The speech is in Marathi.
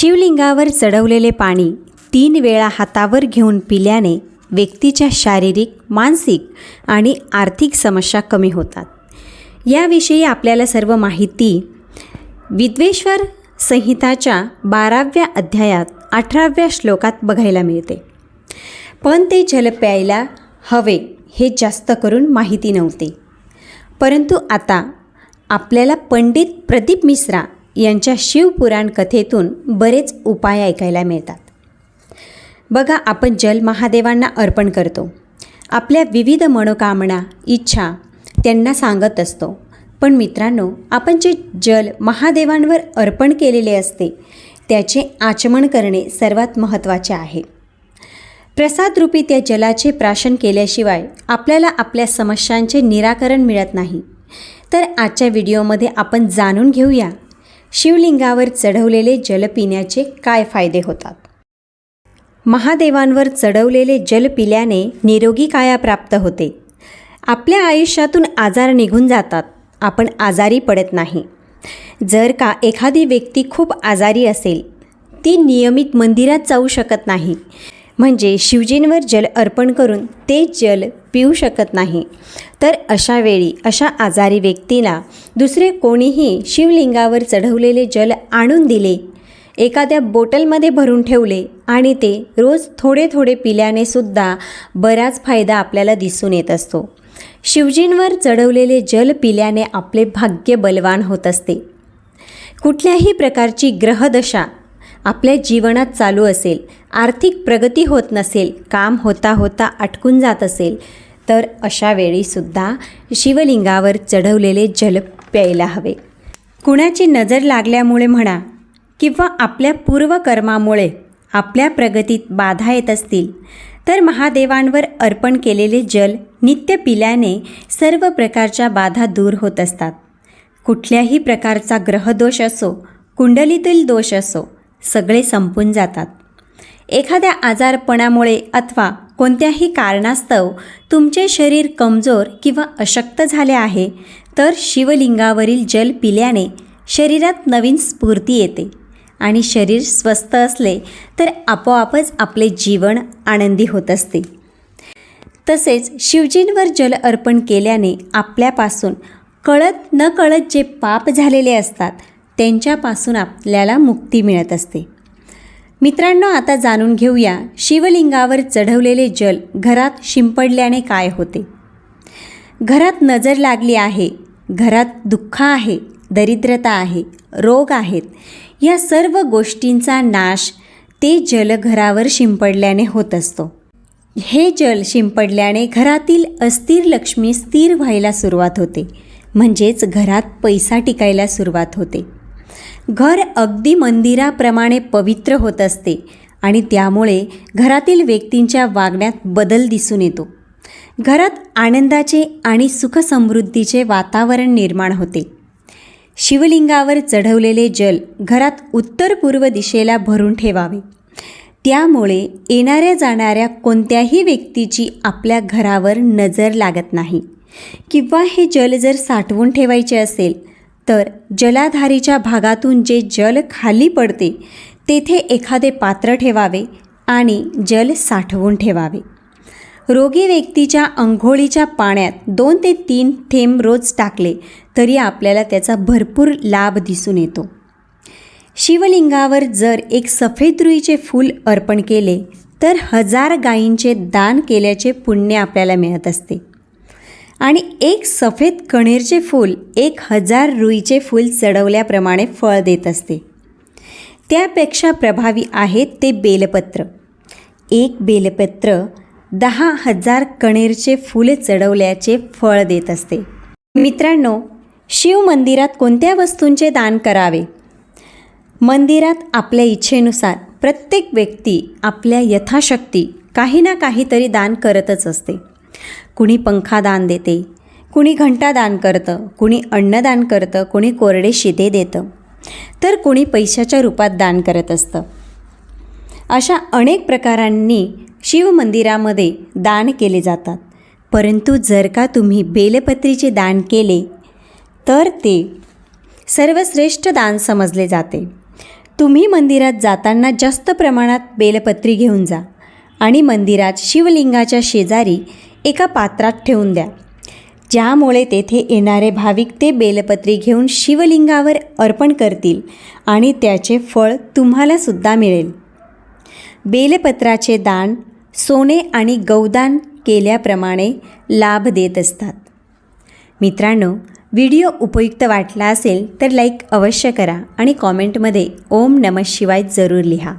शिवलिंगावर चढवलेले पाणी तीन वेळा हातावर घेऊन पिल्याने व्यक्तीच्या शारीरिक मानसिक आणि आर्थिक समस्या कमी होतात. याविषयी आपल्याला सर्व माहिती विद्वेश्वर संहिताच्या बाराव्या अध्यायात अठराव्या श्लोकात बघायला मिळते. पण ते जल प्यायला हवे हे जास्त करून माहिती नव्हते. परंतु आता आपल्याला पंडित प्रदीप मिश्रा यांच्या शिवपुराण कथेतून बरेच उपाय ऐकायला मिळतात. बघा आपण जल महादेवांना अर्पण करतो. आपल्या विविध मनोकामना इच्छा त्यांना सांगत असतो. पण मित्रांनो आपण जे जल महादेवांवर अर्पण केलेले असते त्याचे आचमन करणे सर्वात महत्त्वाचे आहे. प्रसादरूपी त्या जलाचे प्राशन केल्याशिवाय आपल्याला आपल्या समस्यांचे निराकरण मिळत नाही. तर आजच्या व्हिडिओमध्ये आपण जाणून घेऊया शिवलिंगावर चढवलेले जल पिण्याचे काय फायदे होतात? महादेवांवर चढवलेले जल पिल्याने निरोगी काया प्राप्त होते. आपल्या आयुष्यातून आजार निघून जातात. आपण आजारी पडत नाही. जर का एखादी व्यक्ती खूप आजारी असेल ती नियमित मंदिरात जाऊ शकत नाही. म्हणजे शिवजींवर जल अर्पण करून ते जल पिऊ शकत नाही. तर अशा वेळी अशा आजारी व्यक्तीला दुसरे कोणीही शिवलिंगावर चढवलेले जल आणून दिले एखाद्या बोटलमध्ये भरून ठेवले आणि ते रोज थोडे थोडे पिल्याने सुद्धा बराच फायदा आपल्याला दिसून येत असतो. शिवजींवर चढवलेले जल पिल्याने आपले भाग्य बलवान होत असते. कुठल्याही प्रकारची ग्रहदशा आपल्या जीवनात चालू असेल आर्थिक प्रगती होत नसेल काम होता होता अटकून जात असेल तर अशा वेळीसुद्धा शिवलिंगावर चढवलेले जल प्यायला हवे. कुणाची नजर लागल्यामुळे म्हणा किंवा आपल्या पूर्वकर्मामुळे आपल्या प्रगतीत बाधा येत असतील तर महादेवांवर अर्पण केलेले जल नित्य पिल्याने सर्व प्रकारच्या बाधा दूर होत असतात. कुठल्याही प्रकारचा ग्रहदोष असो कुंडलीतील दोष असो सगळे संपून जातात. एखाद्या आजारपणामुळे अथवा कोणत्याही कारणास्तव तुमचे शरीर कमजोर किंवा अशक्त झाले आहे तर शिवलिंगावरील जल पिल्याने शरीरात नवीन स्फूर्ती येते आणि शरीर स्वस्थ असले तर आपोआपच आपले जीवन आनंदी होत असते. तसेच शिवजींवर जल अर्पण केल्याने आपल्यापासून कळत न कळत जे पाप झालेले असतात त्यांच्यापासून आपल्याला मुक्ती मिळत असते. मित्रांनो आता जाणून घेऊया शिवलिंगावर चढवलेले जल घरात शिंपडल्याने काय होते. घरात नजर लागली आहे घरात दुःख आहे दरिद्रता आहे रोग आहेत या सर्व गोष्टींचा नाश ते जल घरावर शिंपडल्याने होत असतो. हे जल शिंपडल्याने घरातील अस्थिर लक्ष्मी स्थिर व्हायला सुरुवात होते म्हणजेच घरात पैसा टिकायला सुरुवात होते. घर अगदी मंदिराप्रमाणे पवित्र होत असते आणि त्यामुळे घरातील व्यक्तींच्या वागण्यात बदल दिसून येतो. घरात आनंदाचे आणि सुखसमृद्धीचे वातावरण निर्माण होते. शिवलिंगावर चढवलेले जल घरात उत्तर पूर्व दिशेला भरून ठेवावे. त्यामुळे येणाऱ्या जाणाऱ्या कोणत्याही व्यक्तीची आपल्या घरावर नजर लागत नाही. किंवा हे जल जर साठवून ठेवायचे असेल तर जलाधारीच्या भागातून जे जल खाली पडते तेथे एखादे पात्र ठेवावे आणि जल साठवून ठेवावे. रोगी व्यक्तीच्या अंघोळीच्या पाण्यात दोन ते तीन थेंब रोज टाकले तरी आपल्याला त्याचा भरपूर लाभ दिसून येतो. शिवलिंगावर जर एक सफेद रुईचे फूल अर्पण केले तर हजार गायींचे दान केल्याचे पुण्य आपल्याला मिळत असते. आणि एक सफेद कणेरचे फूल एक हजार रुईचे फूल चढवल्याप्रमाणे फळ देत असते. त्यापेक्षा प्रभावी आहे ते बेलपत्र. एक बेलपत्र दहा हजार कणेरचे फुले चढवल्याचे फळ देत असते. मित्रांनो शिव मंदिरात कोणत्या वस्तूंचे दान करावे? मंदिरात आपल्या इच्छेनुसार प्रत्येक व्यक्ती आपल्या यथाशक्ती काही ना काहीतरी दान करतच असते. कुणी पंखादान देते कुणी घंटादान करतं कुणी अन्नदान करतं कुणी कोरडे शिदे देतं. तर कुणी पैशाच्या रूपात दान करत असतं. अशा अनेक प्रकारांनी शिवमंदिरामध्ये दान केले जातात. परंतु जर का तुम्ही बेलपत्रीचे दान केले तर ते सर्वश्रेष्ठ दान समजले जाते. तुम्ही मंदिरात जाताना जास्त प्रमाणात बेलपत्री घेऊन जा आणि मंदिरात शिवलिंगाच्या शेजारी एका पात्रात ठेवून द्या. ज्यामुळे तेथे येणारे भाविक ते बेलपत्री घेऊन शिवलिंगावर अर्पण करतील आणि त्याचे फळ तुम्हालासुद्धा मिळेल. बेलपत्राचे दान सोने आणि गौदान केल्याप्रमाणे लाभ देत असतात. मित्रांनो व्हिडिओ उपयुक्त वाटला असेल तर लाईक अवश्य करा आणि कॉमेंटमध्ये ओम नमः शिवाय जरूर लिहा.